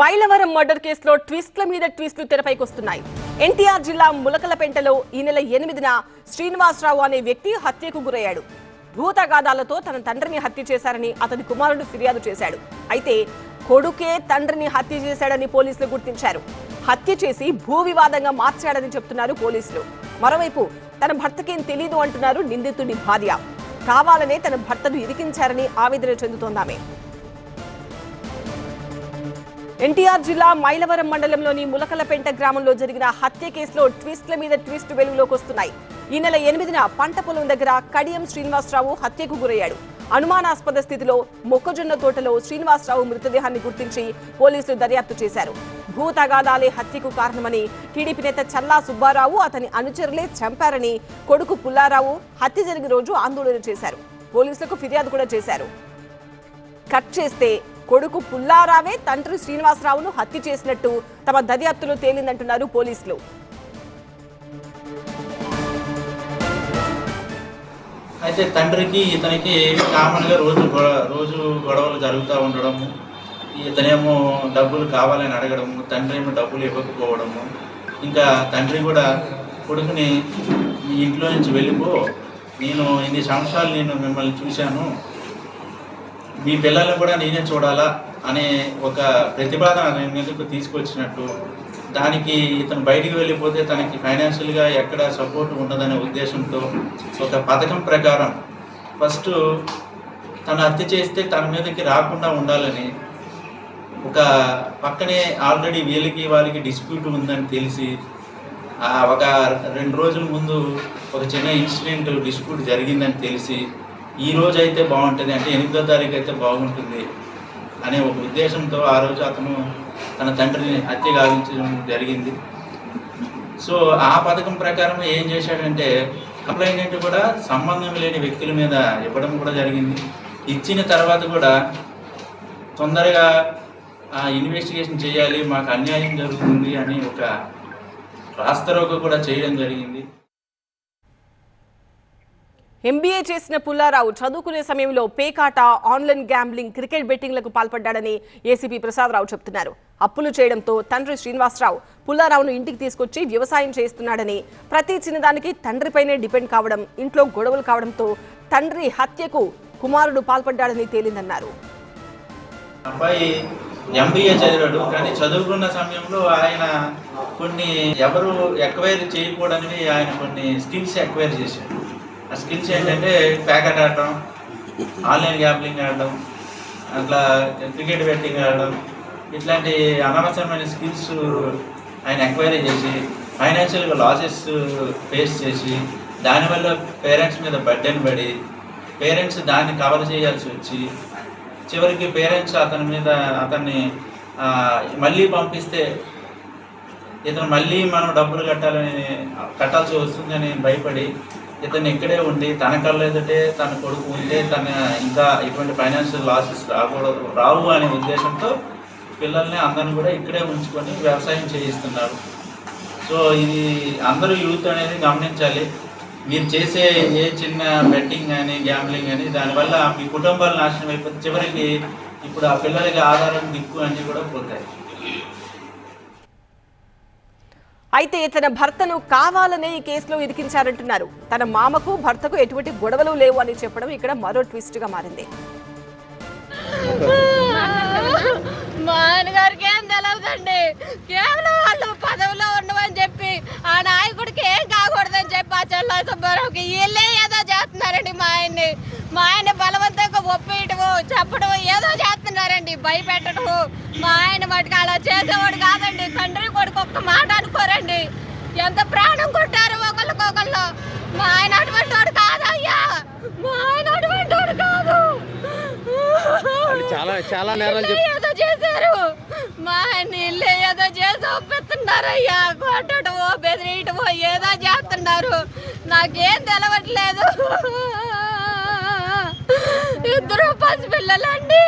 Mylavaram murder కేసులో ట్విస్ట్ల మీద ట్విస్ట్లు తెరపైకి వస్తున్నాయి ఎన్టీఆర్ జిల్లా ములకలపెంటలో ఈ నెల ఎనిమిదిన శ్రీనివాసరావు అనే వ్యక్తి హత్యకు గురయ్యాడు. భూతగాదాలతో తన తండ్రిని హత్య చేశారని అతని కుమారుడు ఫిర్యాదు చేశాడు. అయితే కొడుకే తండ్రిని హత్య చేశాడని పోలీసులు గుర్తించారు. హత్య చేసి భూ వివాదంగా మార్చాడని చెప్తున్నారు పోలీసులు. మరోవైపు తన భర్తకేం తెలీదు అంటున్నారు నిందితుడి భార్య. కావాలనే తన భర్తను ఇరికించారని ఆవేదన చెందుతోందామే. ఎన్టీఆర్ జిల్లా మైలవరం మండలంలోని ములకలపెంట గ్రామంలో జరిగిన హత్య కేసులో ట్విస్ట్ల మీద ట్విస్ట్ వెలుగులోకి వస్తున్నాయి. ఈ నెల ఎనిమిదిన పంట పొలం దగ్గర కడియం శ్రీనివాసరావు హత్యకు గురయ్యాడు. అనుమానాస్పద స్థితిలో మొక్కజొన్న తోటలో శ్రీనివాసరావు మృతదేహాన్ని గుర్తించి పోలీసులు దర్యాప్తు చేశారు. భూతగాదాలే హత్యకు కారణమని టీడీపీ నేత చల్లా సుబ్బారావు అతని అనుచరులే చంపారని కొడుకు పుల్లారావు హత్య జరిగిన రోజు ఆందోళన చేశారు. పోలీసులకు ఫిర్యాదు కూడా చేశారు. కట్ చేస్తే కొడుకు పుల్లారావే తండ్రి శ్రీనివాసరావును హత్య చేసినట్టు తమ దర్యాప్తులో తేలిందంటున్నారు పోలీసులు. అయితే తండ్రికి ఇతనికి కామన్గా రోజు రోజు గొడవలు జరుగుతూ ఉండడము ఇతనేమో డబ్బులు కావాలని అడగడము తండ్రి ఏమో డబ్బులు ఇవ్వకపోవడము ఇంకా తండ్రి కూడా కొడుకుని మీ ఇంట్లో నుంచి వెళ్ళిపో నేను ఇన్ని సంవత్సరాలు నేను మిమ్మల్ని చూశాను మీ పిల్లల్ని కూడా నేనే చూడాలా అనే ఒక ప్రతిపాదన మీదకు తీసుకొచ్చినట్టు దానికి ఇతను బయటికి వెళ్ళిపోతే తనకి ఫైనాన్షియల్గా ఎక్కడ సపోర్ట్ ఉండదనే ఉద్దేశంతో ఒక పథకం ప్రకారం ఫస్ట్ తను హత్య చేస్తే తన మీదకి రాకుండా ఉండాలని ఒక పక్కనే ఆల్రెడీ వీళ్ళకి వాళ్ళకి డిస్ప్యూట్ ఉందని తెలిసి ఒక రెండు రోజుల ముందు ఒక చిన్న ఇన్సిడెంట్ డిస్ప్యూట్ జరిగిందని తెలిసి ఈ రోజు అయితే బాగుంటుంది అంటే ఎనిమిదో తారీఖు అయితే బాగుంటుంది అనే ఒక ఉద్దేశంతో ఆ రోజు అతను తన తండ్రిని హత్య గావించడం జరిగింది. సో ఆ పథకం ప్రకారం ఏం చేశాడంటే కంప్లైంట్ కూడా సంబంధం లేని వ్యక్తుల మీద ఇవ్వడం కూడా జరిగింది. ఇచ్చిన తర్వాత కూడా తొందరగా ఇన్వెస్టిగేషన్ చేయాలి మాకు అన్యాయం జరుగుతుంది అని ఒక రాస్తరోగ కూడా చేయడం జరిగింది. ఎంబీఏ చేసిన పుల్లారావు చదువుకునే సమయంలో పేకాట ఆన్లైన్ గ్యాంబ్లింగ్ క్రికెట్ బెట్టింగ్లకు పాల్పడ్డాడని ఏసీపీ ప్రసాదరావు చెప్తున్నారు. అప్పులు చేయడంతో తండ్రి శ్రీనివాసరావు పుల్లారావును ఇంటికి తీసుకొచ్చి వ్యవసాయం చేస్తున్నాడని ప్రతి చిన్నదానికి తండ్రిపైనే డిపెండ్ కావడం ఇంట్లో గొడవలు కావడంతో తండ్రి హత్యకు కుమారుడు పాల్పడ్డాడని తేలిందన్నారు. అబ్బాయి ఎంబీఏ చదివాడు కానీ చదువుకున్న సమయంలో ఆయన కొన్ని ఎవరు ఎక్వైర్ చేయకూడనివి ఆయన కొన్ని స్కిల్స్ ఎక్వైర్ చేశాడు. ఆ స్కిల్స్ ఏంటంటే ప్యాకెట్ ఆడటం ఆన్లైన్ గ్యాంబ్లింగ్ ఆడటం అట్లా క్రికెట్ బెట్టింగ్ ఆడడం ఇట్లాంటి అనవసరమైన స్కిల్స్ ఆయన ఎంక్వైరీ చేసి ఫైనాన్షియల్గా లాసెస్ ఫేస్ చేసి దానివల్ల పేరెంట్స్ మీద బర్డెన్ పడి పేరెంట్స్ దాన్ని కవర్ చేయాల్సి వచ్చి చివరికి పేరెంట్స్ అతని మీద అతన్ని మళ్ళీ పంపిస్తే ఇతను మళ్ళీ మనం డబ్బులు కట్టాలని కట్టాల్సి వస్తుందని భయపడి ఇతను ఇక్కడే ఉండి తన కళ్ళ ఎదుటే తన కొడుకు ఉంటే తన ఇంకా ఇటువంటి ఫైనాన్షియల్ లాసెస్ రాకూడదు రావు అనే ఉద్దేశంతో పిల్లల్ని అందరిని కూడా ఇక్కడే ఉంచుకొని వ్యవసాయం చేయిస్తున్నారు. సో ఇది అందరూ యూత్ అనేది గమనించాలి. మీరు చేసే ఏ చిన్న బెట్టింగ్ కానీ గ్యాంబ్లింగ్ కానీ దానివల్ల మీ కుటుంబాలు నాశనం అయిపోతే చివరికి ఇప్పుడు ఆ పిల్లలకి ఆధారం దిక్కు అన్నీ కూడా పోతాయి. అయితే తన భర్తను కావాలనే ఈ కేసులో ఇరికించారంటున్నారు తన మామకు భర్తకు ఎటువంటి గొడవలు లేవు అని చెప్పడం ఇక్కడ మరో ట్విస్ట్గా మారింది. మా ఆయనగారికి ఏం తెలవదండి. కేవలం వాళ్ళు పదవిలో ఉండమని చెప్పి ఆ నాయకుడికి ఏం కాకూడదని చెప్పి ఆ చెల్ల సుబ్బారావుకి వీళ్ళే ఏదో చేస్తున్నారండి మా ఆయన్ని. మా ఆయన చెప్పడం ఏదో చేస్తున్నారండి భయపెట్టడము మా ఆయన మటుకు అలా చేసేవాడు కాదండి తండ్రి కొడుకు ఒక్క మాట అనుకోరండి. ఎంత ప్రాణం కొట్టారు ఒకళ్ళకొకళ్ళు మా ఆయన అటువంటి వాడు కాదయ్యా. మా ఆయన అటువంటి వాడు కాదు చాలా చాలా నేరాలు ఇల్లే ఏదో చేశారు. మా నీళ్ళే ఏదో చేసి ఒప్పిస్తున్నారయ్యా. కొట్టడమో బెదిరియటమో ఏదో చేస్తున్నారు. నాకేం తెలవట్లేదు. ఇద్దరు పసిపిల్లలండి.